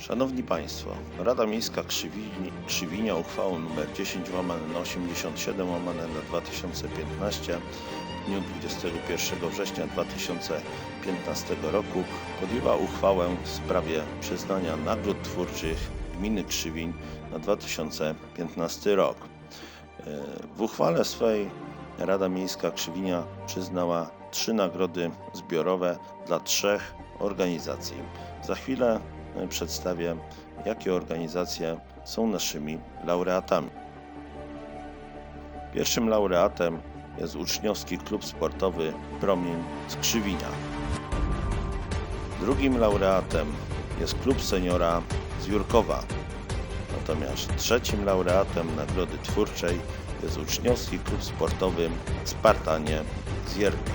Szanowni Państwo, Rada Miejska Krzywini, Krzywinia uchwałą nr 10 łamane na 87 łamane na 2015 w dniu 21 września 2015 roku podjęła uchwałę w sprawie przyznania nagród twórczych gminy Krzywiń na 2015 rok. E, W uchwale swej Rada Miejska Krzywinia przyznała trzy nagrody zbiorowe dla trzech organizacji. Za chwilę przedstawię, jakie organizacje są naszymi laureatami. Pierwszym laureatem jest uczniowski klub sportowy Promień z Krzywinia. Drugim laureatem jest klub seniora z Jurkowa. Natomiast trzecim laureatem Nagrody Twórczej jest uczniowski klub sportowy Spartanie z Jerbi.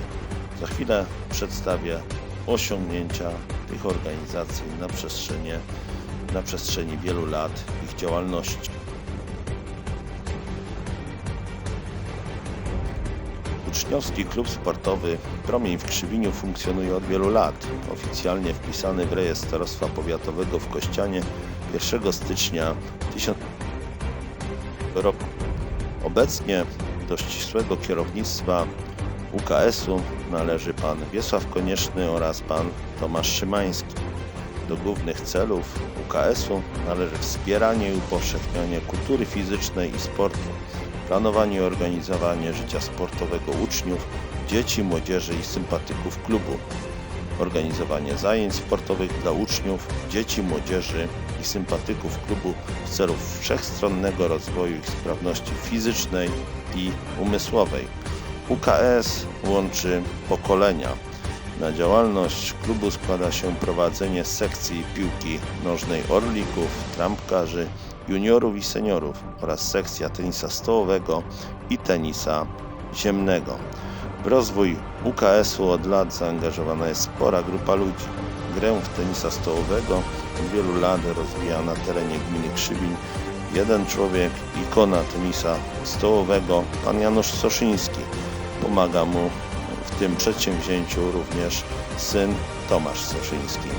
Za chwilę przedstawię osiągnięcia tych organizacji na przestrzeni, na przestrzeni wielu lat ich działalności. Uczniowski klub sportowy Promień w Krzywiniu funkcjonuje od wielu lat. Oficjalnie wpisany w rejestr Starostwa Powiatowego w Kościanie 1 stycznia 1000 roku. Obecnie do ścisłego kierownictwa UKS-u należy pan Wiesław Konieczny oraz pan Tomasz Szymański. Do głównych celów UKS-u należy wspieranie i upowszechnianie kultury fizycznej i sportu, planowanie i organizowanie życia sportowego uczniów, dzieci, młodzieży i sympatyków klubu, organizowanie zajęć sportowych dla uczniów, dzieci, młodzieży i sympatyków klubu w celu wszechstronnego rozwoju ich sprawności fizycznej i umysłowej. UKS łączy pokolenia. Na działalność klubu składa się prowadzenie sekcji piłki nożnej orlików, trampkarzy, juniorów i seniorów oraz sekcja tenisa stołowego i tenisa ziemnego. W rozwój UKS-u od lat zaangażowana jest spora grupa ludzi. Grę w tenisa stołowego od wielu lat rozwija na terenie gminy Krzywiń jeden człowiek, ikona tenisa stołowego, pan Janusz Soszyński. Pomaga mu w tym przedsięwzięciu również syn Tomasz Soszyński.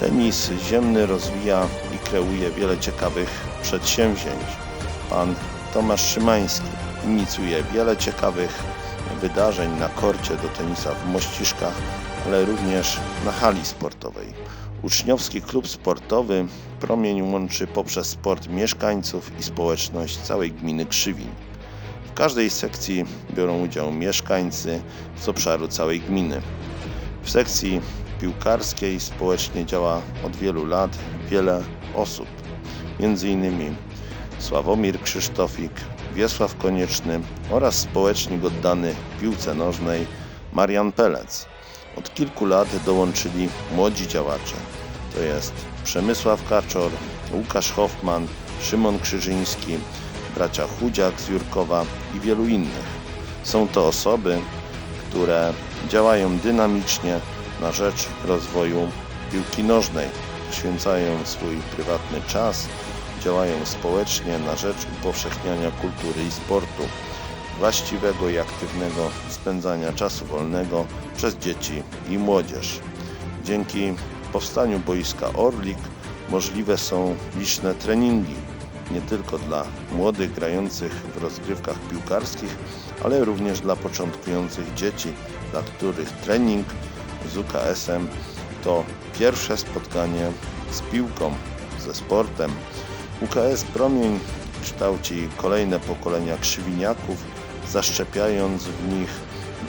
Tenis ziemny rozwija i kreuje wiele ciekawych przedsięwzięć. Pan Tomasz Szymański inicjuje wiele ciekawych wydarzeń na korcie do tenisa w Mościszkach, ale również na hali sportowej. Uczniowski klub sportowy Promień łączy poprzez sport mieszkańców i społeczność całej gminy Krzywiń. Każdej sekcji biorą udział mieszkańcy z obszaru całej gminy. W sekcji piłkarskiej społecznie działa od wielu lat wiele osób, m.in. Sławomir Krzysztofik, Wiesław Konieczny oraz społecznik oddany piłce nożnej Marian Pelec. Od kilku lat dołączyli młodzi działacze, to jest Przemysław Kaczor, Łukasz Hoffman, Szymon Krzyżyński, bracia Chudziak z Jurkowa i wielu innych. Są to osoby, które działają dynamicznie na rzecz rozwoju piłki nożnej, poświęcają swój prywatny czas, działają społecznie na rzecz upowszechniania kultury i sportu, właściwego i aktywnego spędzania czasu wolnego przez dzieci i młodzież. Dzięki powstaniu boiska Orlik możliwe są liczne treningi, nie tylko dla młodych grających w rozgrywkach piłkarskich, ale również dla początkujących dzieci, dla których trening z UKS-em to pierwsze spotkanie z piłką, ze sportem. UKS Promień kształci kolejne pokolenia krzywiniaków, zaszczepiając w nich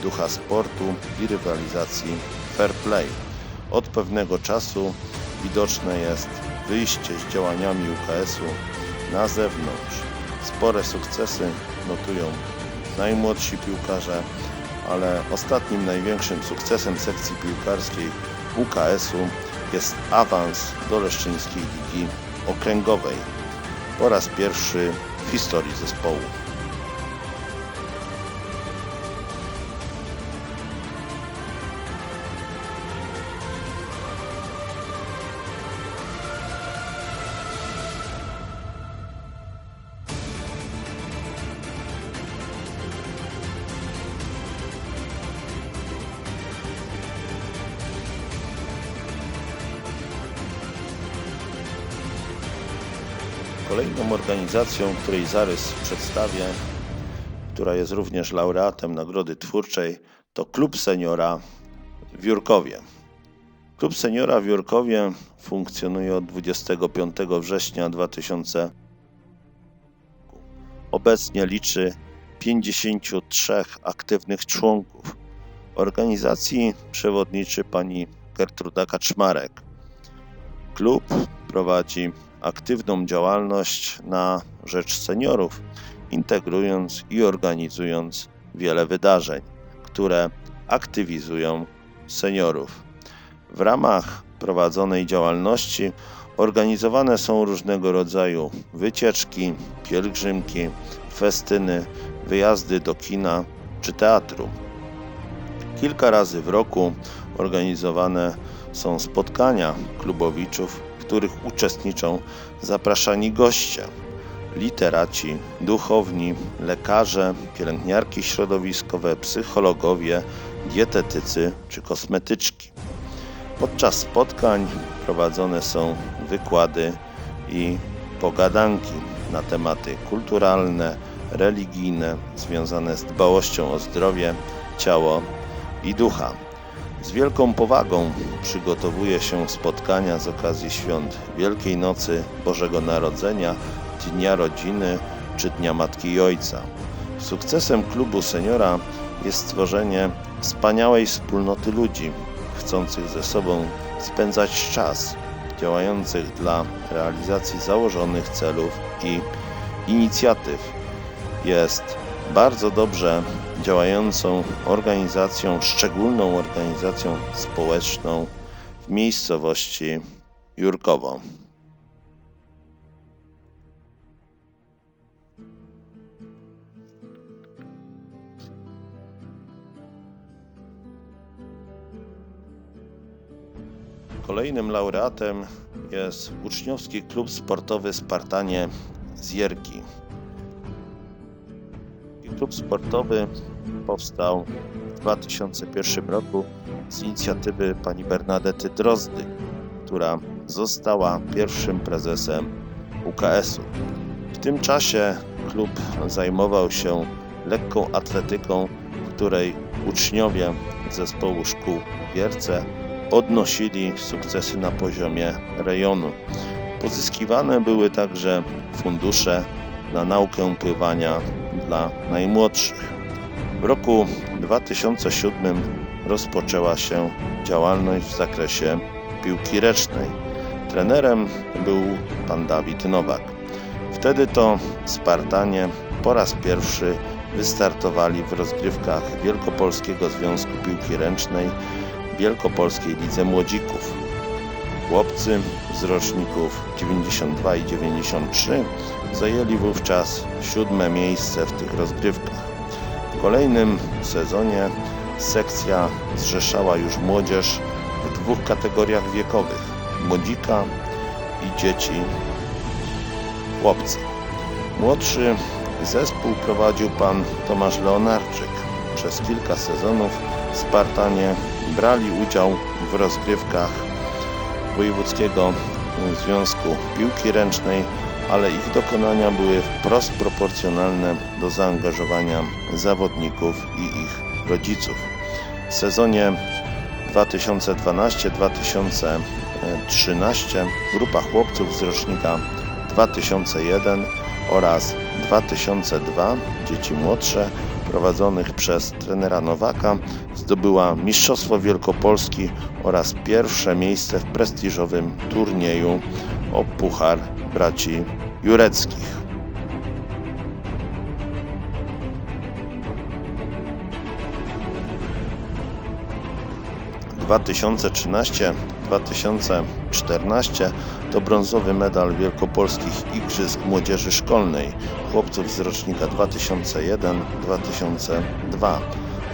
ducha sportu i rywalizacji fair play. Od pewnego czasu widoczne jest wyjście z działaniami UKS-u na zewnątrz. Spore sukcesy notują najmłodsi piłkarze, ale ostatnim największym sukcesem sekcji piłkarskiej UKS-u jest awans do Leszczyńskiej Ligi Okręgowej po raz pierwszy w historii zespołu. Kolejną organizacją, której zarys przedstawię, która jest również laureatem Nagrody Twórczej, to Klub Seniora w Jurkowie. Klub Seniora w Jurkowie funkcjonuje od 25 września 2000. Obecnie liczy 53 aktywnych członków. Organizacji przewodniczy pani Gertruda Kaczmarek. Klub prowadzi aktywną działalność na rzecz seniorów, integrując i organizując wiele wydarzeń, które aktywizują seniorów. W ramach prowadzonej działalności organizowane są różnego rodzaju wycieczki, pielgrzymki, festyny, wyjazdy do kina czy teatru. Kilka razy w roku organizowane są spotkania klubowiczów, których uczestniczą zapraszani goście, literaci, duchowni, lekarze, pielęgniarki środowiskowe, psychologowie, dietetycy czy kosmetyczki. Podczas spotkań prowadzone są wykłady i pogadanki na tematy kulturalne, religijne, związane z dbałością o zdrowie, ciało i ducha. Z wielką powagą przygotowuje się spotkania z okazji świąt Wielkiej Nocy, Bożego Narodzenia, Dnia Rodziny czy Dnia Matki i Ojca. Sukcesem klubu seniora jest stworzenie wspaniałej wspólnoty ludzi, chcących ze sobą spędzać czas, działających dla realizacji założonych celów i inicjatyw. Jest bardzo dobrze działającą organizacją, szczególną organizacją społeczną w miejscowości Jurkowo. Kolejnym laureatem jest uczniowski klub sportowy Spartanie z Jerki. Klub sportowy powstał w 2001 roku z inicjatywy pani Bernadety Drozdy, która została pierwszym prezesem UKS-u. W tym czasie klub zajmował się lekką atletyką, w której uczniowie zespołu szkół Wierce odnosili sukcesy na poziomie rejonu. Pozyskiwane były także fundusze na naukę pływania dla najmłodszych. W roku 2007 rozpoczęła się działalność w zakresie piłki ręcznej. Trenerem był pan Dawid Nowak. Wtedy to Spartanie po raz pierwszy wystartowali w rozgrywkach Wielkopolskiego Związku Piłki Ręcznej Wielkopolskiej Lidze Młodzików. Chłopcy z roczników 92 i 93 zajęli wówczas siódme miejsce w tych rozgrywkach. W kolejnym sezonie sekcja zrzeszała już młodzież w dwóch kategoriach wiekowych: młodzika i dzieci chłopcy. Młodszy zespół prowadził pan Tomasz Leonarczyk. Przez kilka sezonów Spartanie brali udział w rozgrywkach Wojewódzkiego Związku Piłki Ręcznej, ale ich dokonania były wprost proporcjonalne do zaangażowania zawodników i ich rodziców. W sezonie 2012-2013 grupa chłopców z rocznika 2001 oraz 2002 dzieci młodsze prowadzonych przez trenera Nowaka zdobyła Mistrzostwo Wielkopolski oraz pierwsze miejsce w prestiżowym turnieju o Puchar Braci Jureckich. Dwa tysiące trzynaście 2014 to brązowy medal Wielkopolskich Igrzysk Młodzieży Szkolnej chłopców z rocznika 2001-2002.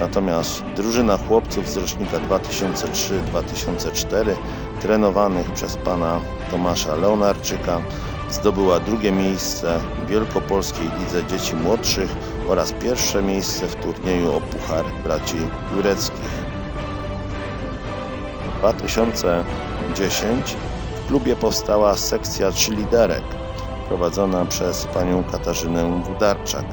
Natomiast drużyna chłopców z rocznika 2003-2004 trenowanych przez pana Tomasza Leonarczyka zdobyła drugie miejsce w Wielkopolskiej Lidze Dzieci Młodszych oraz pierwsze miejsce w turnieju o Puchar Braci Jureckich. 2010 w klubie powstała sekcja liderek. prowadzona przez panią Katarzynę Wudarczak.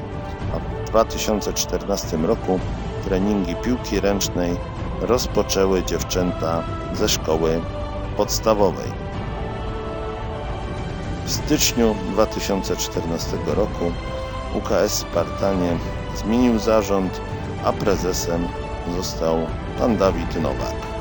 A w 2014 roku treningi piłki ręcznej rozpoczęły dziewczęta ze szkoły podstawowej. W styczniu 2014 roku UKS Spartanie zmienił zarząd, a prezesem został pan Dawid Nowak.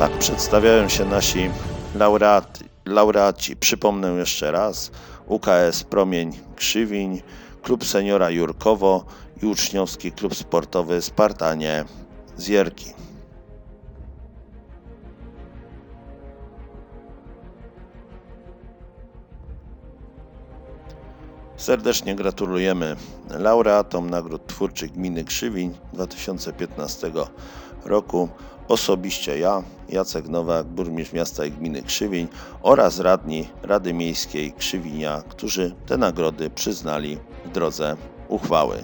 Tak przedstawiają się nasi laureaty, laureaci. Przypomnę jeszcze raz: UKS Promień Krzywiń, Klub Seniora Jurkowo i Uczniowski Klub Sportowy Spartanie z Jerki. Serdecznie gratulujemy laureatom Nagród Twórczych Gminy Krzywiń 2015 roku. Osobiście ja, Jacek Nowak, burmistrz miasta i gminy Krzywień oraz radni Rady Miejskiej Krzywinia, którzy te nagrody przyznali w drodze uchwały.